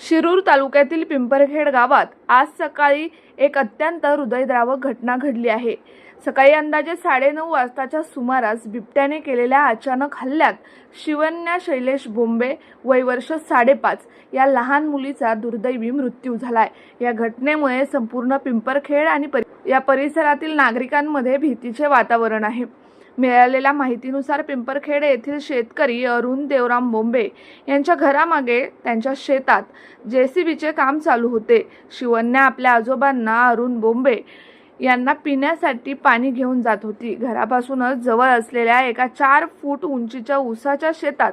शिरूर तालुक्यातील पिंपरखेड गावात आज सकाळी एक अत्यंत हृदयद्रावक घटना घडली आहे. सकाळी अंदाजे साडेनऊ वाजताच्या सुमारास बिबट्याने केलेल्या अचानक हल्ल्यात शिवन्या शैलेश बोंबे वय वर्ष साडेपाच या लहान मुलीचा दुर्दैवी मृत्यू झालाय. या घटनेमुळे संपूर्ण पिंपरखेड आणि परि- या परिसरातील नागरिकांमध्ये भीतीचे वातावरण आहे. मिळालेल्या माहितीनुसार पिंपरखेड येथील शेतकरी अरुण देवराम बोंबे यांच्या घरामागे त्यांच्या शेतात जेसीबीचे काम चालू होते. शिवन्या आपल्या आजोबांना अरुण बोंबे यांना पिण्यासाठी पाणी घेऊन जात होती. घरापासूनच जवळ असलेल्या एका चार फूट उंचीच्या उसाच्या शेतात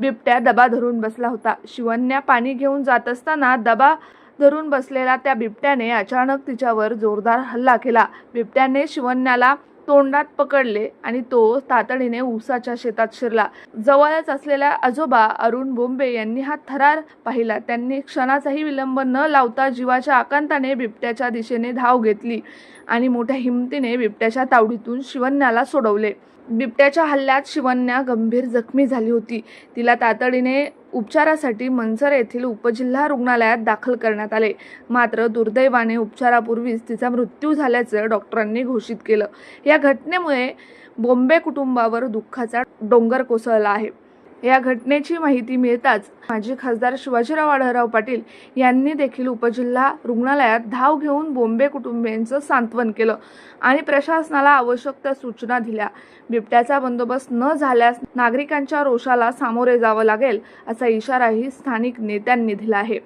बिबट्या दबा धरून बसला होता. शिवन्या पाणी घेऊन जात असताना दबा धरून बसलेला त्या बिबट्याने अचानक तिच्यावर जोरदार हल्ला केला. बिबट्याने शिवन्याला तोंडात पकडले आणि तो तातडीने ऊसाच्या शेतात शिरला. जवळच असलेल्या आजोबा अरुण बोंबे यांनी हा थरार पाहिला. त्यांनी क्षणाचाही विलंब न लावता जीवाच्या आकांताने बिबट्याच्या दिशेने धाव घेतली आणि मोठ्या हिमतीने बिबट्याच्या तावडीतून शिवन्याला सोडवले. बिबट्याच्या हल्ल्यात शिवन्या गंभीर जखमी झाली होती. तिला तातडीने उपचारासाठी मनसर येथील उपजिल्हा रुग्णालयात दाखल करण्यात आले. मात्र दुर्दैवाने उपचारापूर्वीच तिचा मृत्यू झाल्याचं डॉक्टरांनी घोषित केलं. या घटनेमुळे बॉम्बे कुटुंबावर दुःखाचा डोंगर कोसळला आहे. या घटनेची माहिती मिळताच माजी खासदार शिवाजीराव आढळराव पाटील यांनी देखील उपजिल्हा रुग्णालयात धाव घेऊन बोंबे कुटुंबियांचं सांत्वन केलं आणि प्रशासनाला आवश्यक त्या सूचना दिल्या. बिबट्याचा बंदोबस्त न झाल्यास नागरिकांच्या रोषाला सामोरे जावं लागेल असा इशाराही स्थानिक नेत्यांनी दिला आहे.